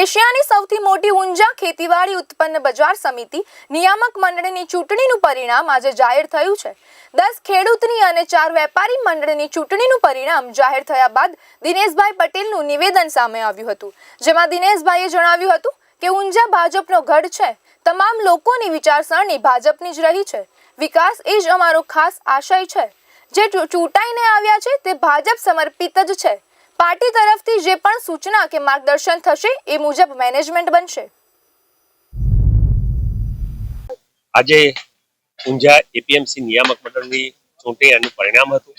એશિયાની સૌથી મોટી ઊંઝા ખેતીવાડી ઉત્પન્ન બજાર સમિતિ નિયામક મંડળની ચૂંટણીનું પરિણામ આજે જાહેર થયું છે. દસ ખેડૂતની અને ચાર વેપારી મંડળની ચૂંટણીનું પરિણામ જાહેર થયા બાદ દિનેશભાઈ પટેલનું નિવેદન સામે આવ્યું હતું. જેમાં દિનેશભાઈએ જણાવ્યું હતું કે ઊંઝા ભાજપનો ગઢ છે. તમામ લોકોની વિચારસરણી ભાજપની જ રહી છે. વિકાસ એ જ અમારો ખાસ આશય છે. જે ચૂંટાઈને આવ્યા છે તે ભાજપ સમર્પિત જ છે. પાર્ટી તરફથી જે પણ સૂચના કે માર્ગદર્શન થશે, એ મુજબ મેનેજમેન્ટ બનશે. આજે ઊંઝા એપીએમસી નિયામક મંડળની ચૂંટણી એનું પરિણામ હતું.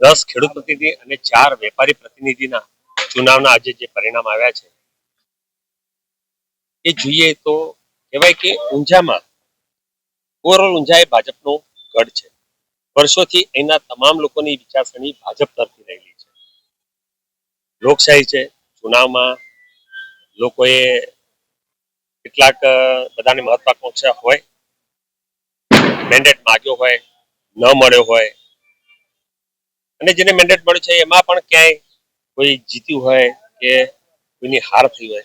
દસ ખેડૂત પ્રતિનિધિ અને ચાર વેપારી પ્રતિનિધિના ચુનાવના આજે જે પરિણામ આવ્યા છે. એ જોઈએ તો કહેવાય કે ઊંઝામાં ઓવરઓલ ઊંઝા એ ભાજપનો ગઢ છે. વર્ષોથી એના તમામ લોકોની વિચારસરણી ભાજપ તરફી રહેલી લોકશાહી છે. ચુનાવમાં લોકોએ કેટલાક બધાને મહત્વાકાંક્ષા હોય મેન્ડેટ માગ્યો હોય, ન મળ્યો હોય. અને જેને મેન્ડેટ મળ્યો છે, એમાં પણ ક્યાંય કોઈ જીત્યું હોય કે કોઈની હાર થઈ હોય.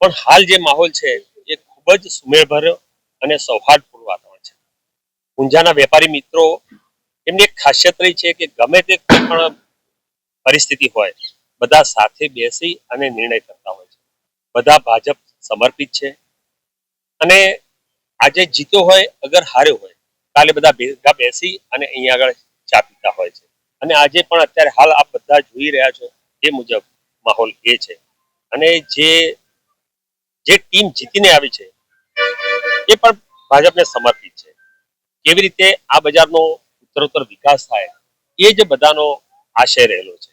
પણ હાલ જે માહોલ છે, એ ખૂબ જ સુમેળભર્યો અને સૌહાર્દપૂર્ણ વાતાવરણ છે. ઊંઝાના વેપારી મિત્રો, એમની એક ખાસિયત રહી છે કે ગમે તે કોઈ પણ પરિસ્થિતિ હોય બધા સાથે બેસી અને નિર્ણય કરતા હોય છે. બધા ભાજપ સમર્પિત છે. અને આજે જીત્યો હોય, અગર હાર્યો હોય, કાલે બધા ભેગા બેસી અને અહીંયા આગળ ચા પીતા હોય છે. અને આજે પણ અત્યારે હાલ આપ બધા જોઈ રહ્યા છો એ મુજબ માહોલ એ છે. અને જે જે ટીમ જીતીને આવી છે, એ પણ ભાજપને સમર્પિત છે. કેવી રીતે આ બજારનો ઉત્તરોત્તર વિકાસ થાય, એ જ બધાનો આશય રહેલો છે.